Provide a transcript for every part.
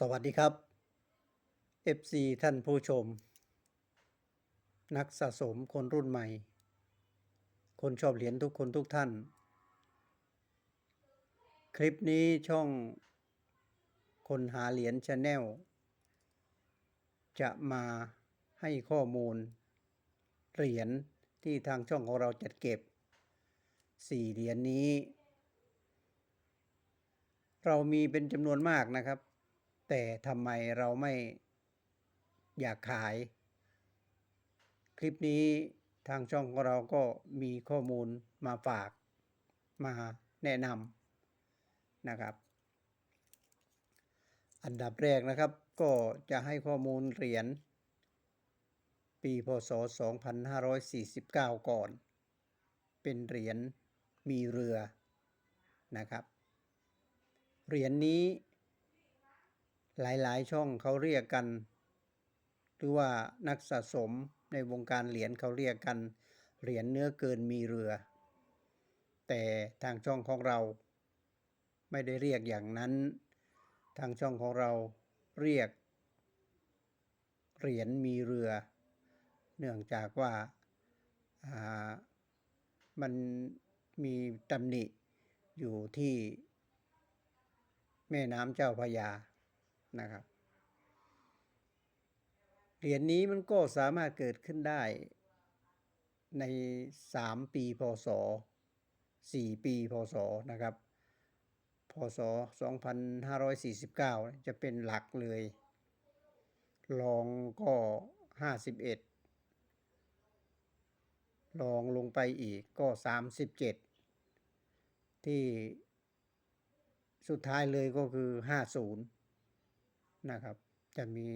สวัสดีครับ FC ท่านผู้ชม นักสะสมคนรุ่นใหม่ คนชอบเหรียญทุกคนทุกท่าน คลิปนี้ช่องคนหาเหรียญชาแนลจะมาให้ข้อมูล เหรียญที่ทางช่องของเราจัดเก็บ 4 เหรียญนี้ เรามีเป็นจำนวนมากนะครับ แต่ทำไมเราไม่อยากขาย คลิปนี้ทางช่องของเราก็มีข้อมูลมาฝากมาแนะนำนะครับ อันดับแรกนะครับก็จะให้ข้อมูลเหรียญปีพศ 2549 ก่อน เป็นเหรียญมีเรือนะครับ เหรียญนี้ หลายๆ ช่องเขาเรียกกัน หรือว่านักสะสมในวงการเหรียญเขาเรียกกัน เหรียญเนื้อเกินมีเรือ แต่ทางช่องของเรา ไม่ได้เรียกอย่างนั้น ทางช่องของเราเรียก เหรียญมีเรือ เนื่องจากว่าามันมีตำหนิอยู่ที่แม่น้ำเจ้าพระยา นะครับ เหรียญนี้มันก็สามารถเกิดขึ้นได้ ใน 3 ปีพศ 4 ปีพศนะครับ พศ 2549 จะเป็นหลักเลยรองก็ 51รองลงไปอีกก็ 37 ที่สุดท้ายเลยก็คือ 50 นะครับ จะมี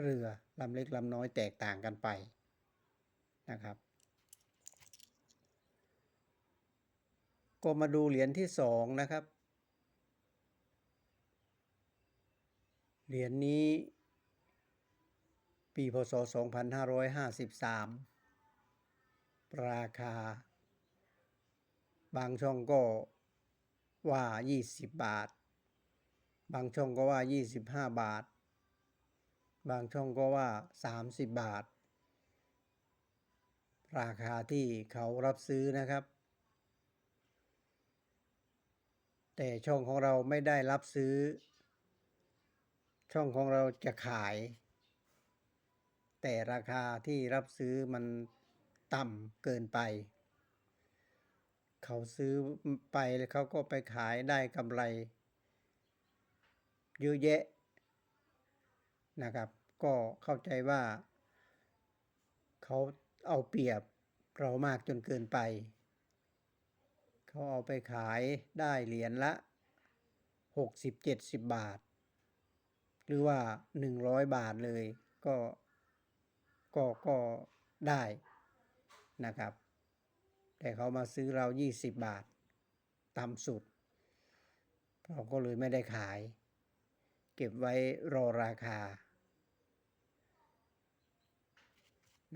เรือลำเล็กลำน้อยแตกต่างกันไปนะครับ ก็มาดูเหรียญที่สองนะครับ เหรียญนี้ปีพศ 2553 ราคา บางช่องก็ว่า 20 บาท บางช่องก็ว่า 25 บาท บางช่องก็ว่า 30 บาท ราคาที่เขารับซื้อนะครับ แต่ช่องของเราไม่ได้รับซื้อ ช่องของเราจะขาย แต่ราคาที่รับซื้อมันต่ำเกินไป เขาซื้อไปแล้วเขาก็ไปขายได้กำไร เยอะแยะนะครับ ก็เข้าใจว่า เขาเอาเปรียบเรามากจนเกินไป เขาเอาไปขายได้เหรียญละ 60-70 บาท หรือว่า 100 บาทเลยก็ก็ก็ได้นะครับ แต่เขามาซื้อเรา 20 บาทต่ำสุด เราก็เลยไม่ได้ขาย เก็บไว้รอราคา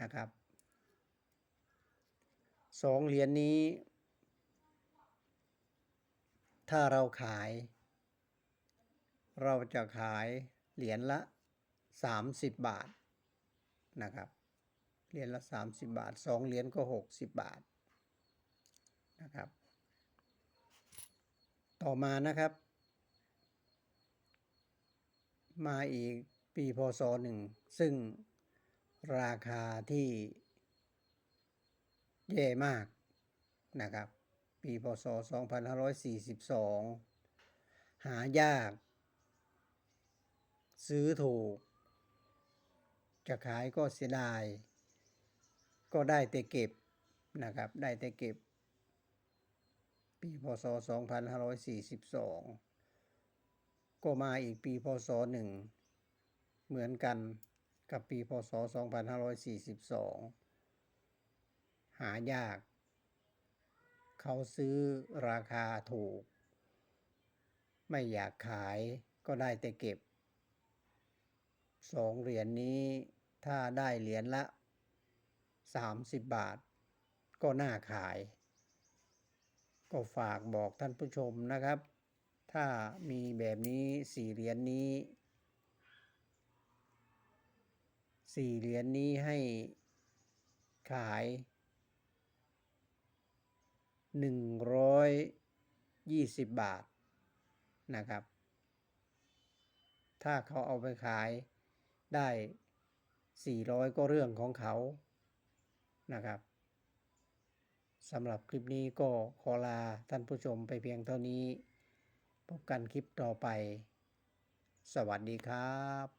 นะครับสองเหรียญนี้ ถ้าเราขาย เราจะขายเหรียญละ 30 บาทนะครับเหรียญละ 30 บาทสองเหรียญก็ 60 บาทนะครับ ต่อมานะครับ มาอีกปีพศหนึ่ง ซึ่งราคาที่แย่มากนะครับ ปีพศ 2542 หายาก ซื้อถูก จะขายก็เสียดาย ก็ได้แต่เก็บนะครับ ได้แต่เก็บ ปีพศ 2542 ก็มาอีกปีพศหนึ่งเหมือนกันกับปีพศ 2542 หายาก เขาซื้อราคาถูก ไม่อยากขายก็ได้แต่เก็บสองเหรียญนนี้ถ้าได้เหรียญละ 30 บาท ก็น่าขาย ก็ฝากบอกท่านผู้ชมนะครับ ถ้ามีแบบนี้สี่เหรียญนนี้สี่เหรียญนี้ให้ขายหนึ่งร้อยยี่สิบบาทนะครับ ถ้าเขาเอาไปขายได้สี่ร้อยก็เรื่องของเขานะครับสำหรับคลิปนี้ก็ขอลาท่านผู้ชมไปเพียงเท่านี้ พบกันคลิปต่อไป สวัสดีครับ